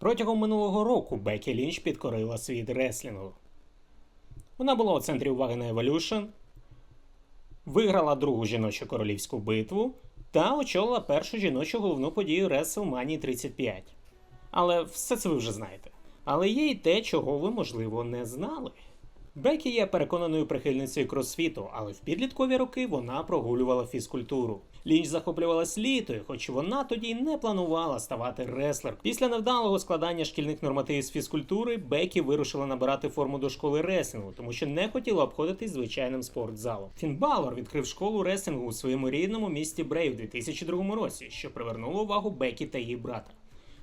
Протягом минулого року Бекі Лінч підкорила світ реслінгу. Вона була у центрі уваги на Evolution, виграла другу жіночу королівську битву та очолила першу жіночу головну подію WrestleMania 35. Але все це ви вже знаєте. Але є й те, чого ви, можливо, не знали. Бекі є переконаною прихильницею кросфіту, але в підліткові роки вона прогулювала фізкультуру. Лінч захоплювалась літою, хоч вона тоді й не планувала ставати реслер. Після невдалого складання шкільних нормативів з фізкультури Бекі вирушила набирати форму до школи реслінгу, тому що не хотіла обходитись звичайним спортзалом. Фін Балор відкрив школу реслінгу у своєму рідному місті Брей у 2002 році, що привернуло увагу Бекі та її брата.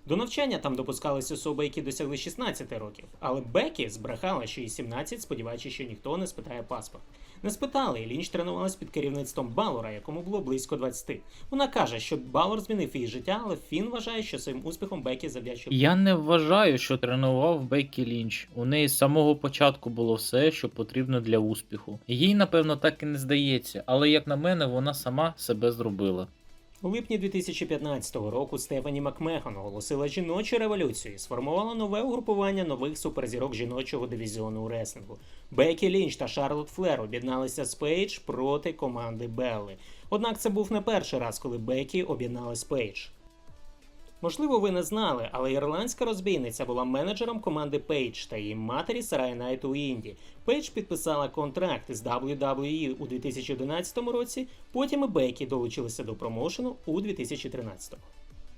До навчання там допускались особи, які досягли 16 років, але Бекі збрехала, що їй 17, сподіваючись, що ніхто не спитає паспорт. Не спитали, і Лінч тренувалась під керівництвом Балора, якому було близько 20. Вона каже, що Балор змінив її життя, але Фін вважає, що своїм успіхом Бекі завдячує. Я не вважаю, що тренував Беккі Лінч. У неї з самого початку було все, що потрібно для успіху. Їй, напевно, так і не здається, але як на мене, вона сама себе зробила. У липні 2015 року Стефані Макмехон оголосила жіночу революцію і сформувала нове угрупування нових суперзірок жіночого дивізіону у реслінгу. Бекі Лінч та Шарлот Флер об'єдналися з Пейдж проти команди Белли. Однак це був не перший раз, коли Бекі об'єдналась з Пейдж. Можливо, ви не знали, але ірландська розбійниця була менеджером команди Пейдж та її матері Сарай Найт у Інді. Пейдж підписала контракт з WWE у 2011 році, потім і Бекі долучилися до промоушену у 2013.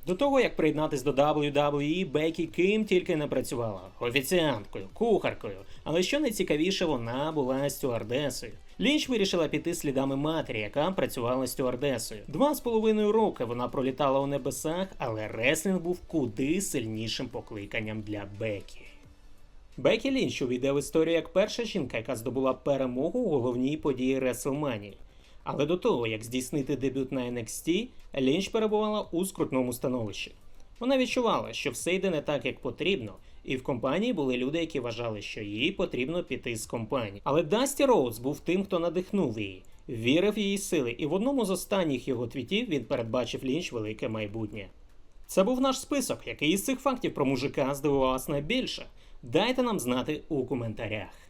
До того, як приєднатись до WWE, Бекі ким тільки не працювала офіціанткою, кухаркою. Але що найцікавіше, вона була стюардесою. Лінч вирішила піти слідами матері, яка працювала стюардесою. Два з половиною роки вона пролітала у небесах, але реслінг був куди сильнішим покликанням для Бекі. Бекі Лінч увійде в історію як перша жінка, яка здобула перемогу у головній події WrestleMania. Але до того, як здійснити дебют на NXT, Лінч перебувала у скрутному становищі. Вона відчувала, що все йде не так, як потрібно, і в компанії були люди, які вважали, що їй потрібно піти з компанії. Але Дасті Роуз був тим, хто надихнув її, вірив в її сили, і в одному з останніх його твітів він передбачив Лінч велике майбутнє. Це був наш список, який із цих фактів про мужика здивував вас найбільше. Дайте нам знати у коментарях.